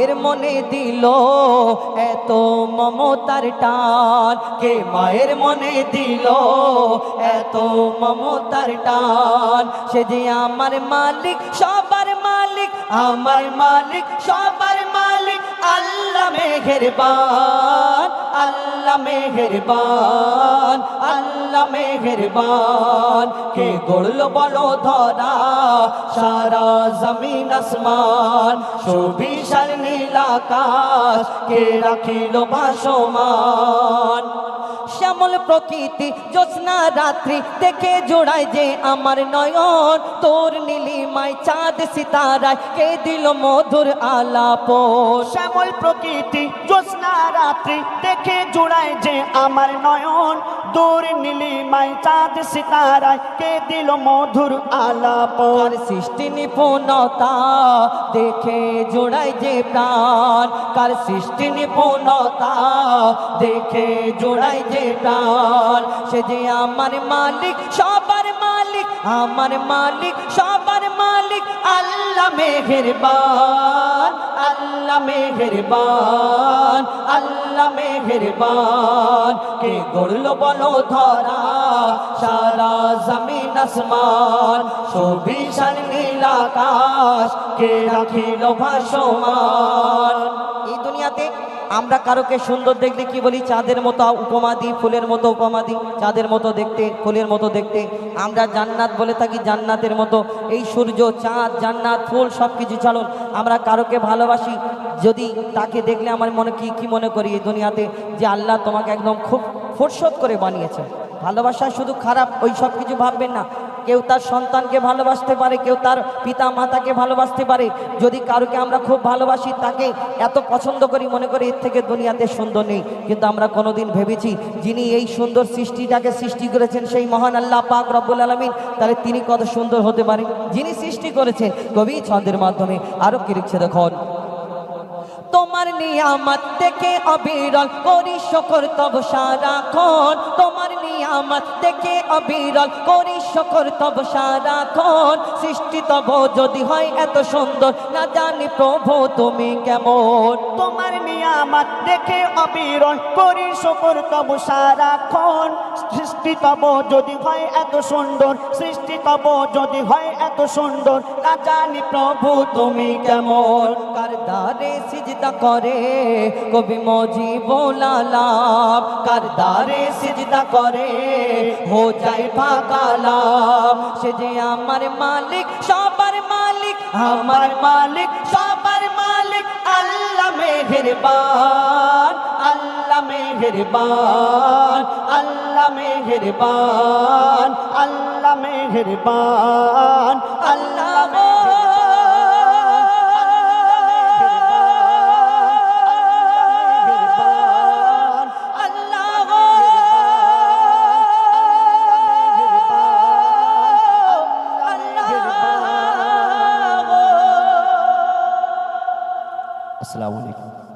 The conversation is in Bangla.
মায়ের মনে দিল, এত মমতার টান। কে মায়ের মনে দিল, এত মমতার টান। সে যে আমার মালিক, সবার মালিক, আমার মালিক, সবার মালিক, আল্লাহ মেহেরবান। আল্লাহ মেহেরবান আল্লাহ মেহেরবান। কে গড়ল বলো ধরা, সারা জমিন আসমান, সুবিশাল নীলাকাশ কে রাখিল ভাসমান শ্যামল প্রকৃতি, জ্যোৎস্না রাত্রি দেখে জোড়ায় যে আমার নয়ন। তোর নীলিমায় চাঁদ সিতারায় কে দিল মধুর আলাপ শ্যামল প্রকৃতি, জ্যোৎস্না রাত্রি দেখে জোড়ায় যে আমার নয়ন। দূর নীলিমায় চাঁদ সিতারায় কে দিল মধুর আলাপ? সৃষ্টি নিপুণতা দেখে জোড়ায় যে প্রাণ? কার সৃষ্টি নিপুণতা দেখে জোড়ায় যে প্রাণ? সে যে আমার মালিক, সবার মালিক, আমার মালিক, সবার মালিক, আল্লাহ মেহেরবান। আল্লাহ মেহেরবান আল্লাহ মেহেরবান। কে গড়ল বলো ধরা, সারা জমিন আসমান, সুবিশাল নীল আকাশ, কে রাখিল ভাসমান। এই দুনিয়াতে আমরা কারোকে সুন্দর দেখলে কি বলি? চাঁদের মতো উপমা দিই, ফুলের মতো উপমা দিই, চাঁদের মতো দেখতে, ফুলের মতো দেখতে। আমরা জান্নাত বলে থাকি জান্নাতের মতো। এই সূর্য, চাঁদ, জান্নাত, ফুল সব কিছু ছাড়ুন আমরা কারোকে ভালোবাসি। যদি তাকে দেখলে আমার মনে কি কি মনে করি এই দুনিয়াতে? যে আল্লাহ তোমাকে একদম খুব ফুরসত করে বানিয়েছে। ভালোবাসা শুধু খারাপ, ওই সব কিছু ভাববেন না। কেউ তার সন্তানকে ভালোবাসতে পারে, কেউ তার পিতা মাতাকে ভালোবাসতে পারে। যদি কারোকে আমরা খুব ভালোবাসি, তাকে এত পছন্দ করি, মনে করি এর থেকে দুনিয়াতে সুন্দর নেই। কিন্তু আমরা কোনোদিন ভেবেছি, যিনি এই সুন্দর সৃষ্টিটাকে সৃষ্টি করেছেন, সেই মহান আল্লাহ পাক রব্বুল আলমিন, তাহলে তিনি কত সুন্দর হতে পারে যিনি সৃষ্টি করেছেন কবি ছন্দের মাধ্যমে। আরও কি লিখছে দেখুন? তোমার নিয়ামত দেখে অবিরল করি, শকর তব সারাক্ষণ। তোমার নিয়ামত দেখে অবিরল করি শকর, তব সারাক্ষণ সৃষ্টি তব যদি হয় এত সুন্দর। না জানি প্রভু তুমি কেমন। তোমার নিয়ামত দেখে অবিরল করি শকর, তব সারাক্ষণ সৃষ্টি তব যদি হয় এত সুন্দর। সৃষ্টি তব যদি হয় এত সুন্দর। না জানি প্রভু তুমি কেমন। কার দারে সিজদা করে? কবি মজি বোলালাম কার দারে সিজদা করে? হো যায় ফাকালাম সে যে আমার মালিক, সবার মালিক, আমার মালিক, সবার মালিক। আল্লাহ মেহেরবান আল্লাহ মেহেরবান, আল্লাহ আল্লাহ মেহেরবান আল্লাহ মেহেরবান আল্লাহ আসসালামু আলাইকুম।